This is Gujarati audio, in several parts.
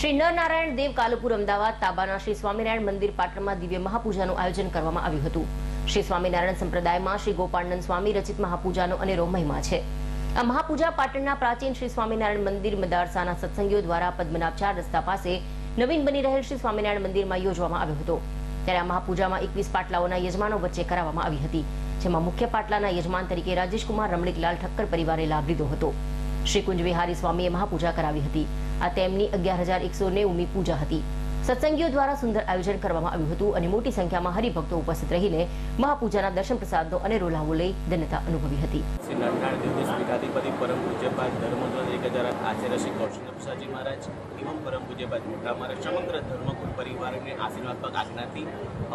શ્રી નરનારાયણ દેવ કાલુપુર અમદાવાદ, તાબાના શ્રી સ્વામિનારાયણ મંદિર પાટણમાં દિવ્ય મહાપૂજાનું આયોજન કરવામાં આવ્યું હતું. શ્રી સ્વામિનારાયણ સંપ્રદાયમાં શ્રી ગોપાળનંદ સ્વામી રચિત મહાપૂજાનો અનેરો મહિમા છે. આ મહાપૂજા પાટણના પ્રાચીન શ્રી સ્વામિનારાયણ મંદિર મદારસાના સત્સંગીઓ દ્વારા પદ્મનાભ ચાર રસ્તા પાસે નવીન બની રહેલ શ્રી સ્વામિનારાયણ મંદિરમાં યોજવામાં આવ્યો હતો. ત્યારે આ મહાપૂજામાં એકવીસ પાટલાઓના યજમાનો વચ્ચે કરાવવામાં આવી હતી, જેમાં મુખ્ય પાટલાના યજમાન તરીકે રાજેશકુમાર રમણીકલાલ ઠક્કર પરિવારે લાભ લીધો હતો. શ્રી કુંજ વિહારી સ્વામીએ મહાપૂજા કરાવી હતી. આ તેમની અગિયાર હજાર એકસો નેવમી પૂજા હતી. સત્સંગીઓ દ્વારા સુંદર આયોજન કરવામાં આવ્યું હતું અને મોટી સંખ્યામાં હરિભક્તો ઉપસ્થિત રહીને મહાપૂજાના દર્શન પ્રસાદનો અને રોલાવો લઈ ધન્યતા અનુભવી હતી. શ્રી પરમ પૂજ્યપાદ ધર્મધ્વજ એક હજાર આચાર્ય શ્રી કૌશિક પ્રસાદજી મહારાજ એવમ પરમ પૂજ્યપાદ મોટા મહારાજ સમગ્ર ધર્મકુળ પરિવારને આશીર્વાદપક આજ્ઞાથી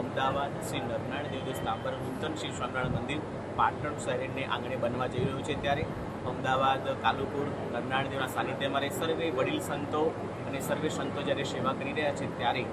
અમદાવાદ શ્રી નરનારાયણ દેવદેશ તાંબર નૂતન શ્રી સ્વામિનારાયણ મંદિર પાટણ શહેરને આંગણે બનવા જઈ રહ્યું છે ત્યારે અમદાવાદ, કાલુપુર કરનાળદેવના દેવના સાનિધ્યમાં સર્વે વડીલ સંતો અને સર્વે સંતો જ્યારે સેવા કરી રહ્યા છે ત્યારે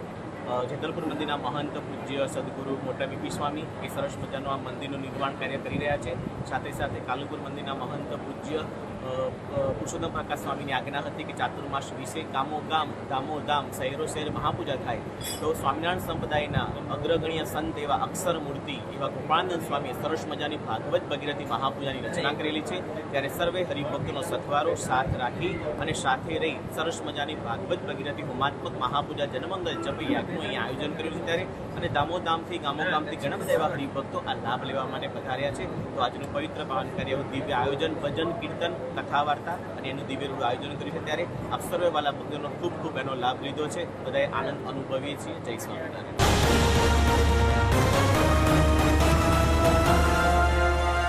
જેતલપુર મંદિરના મહંત પૂજ્ય સદગુરુ મોટા બીપી સ્વામી એ સરસ મજાનું આ મંદિરનું નિર્માણ કાર્ય કરી રહ્યા છે. સાથે સાથે કાલુપુર મંદિરના મહંત પૂજ્ય પુરુષોત્તમ પ્રકાશ સ્વામીની આજ્ઞા હતી કે ચાતુર્માસ વિશે ગામો ગામ ગામો ધામ, શહેરો શહેર મહાપૂજા થાય. તો સ્વામિનારાયણ સંપ્રદાયના અગ્રગણ્ય સંત એવા અક્ષર મૂર્તિ એવા ગોપાળાનંદ સ્વામીએ સરસ મજાની ભાગવત ભગીરથી મહાપૂજાની રચના કરેલી છે. ત્યારે સર્વે હરિભક્તોનો સથવારો સાથ રાખી અને સાથે રહી સરસ મજાની ભાગવત ભગીરથી હોમાત્મક મહાપૂજા જનમંગલ જપી યાગનું અહીંયા આયોજન કર્યું છે ત્યારે. અને દામોદામથી ગામો ગામથી ઘણા બધા એવા હરિભક્તો આ લાભ લેવા માટે પધાર્યા છે. તો આજનું પવિત્ર પાવન કાર્ય, દિવ્ય આયોજન, ભજન, કીર્તન કથા વાર્તા અને એનું દિવ્ય રૂપ આયોજન કર્યું છે. ત્યારે આપ સર્વે વાલા ભક્તોનો ખૂબ ખૂબ એનો લાભ લીધો છે. બધાએ આનંદ અનુભવીએ છીએ. જય સ્વામિનારાયણ.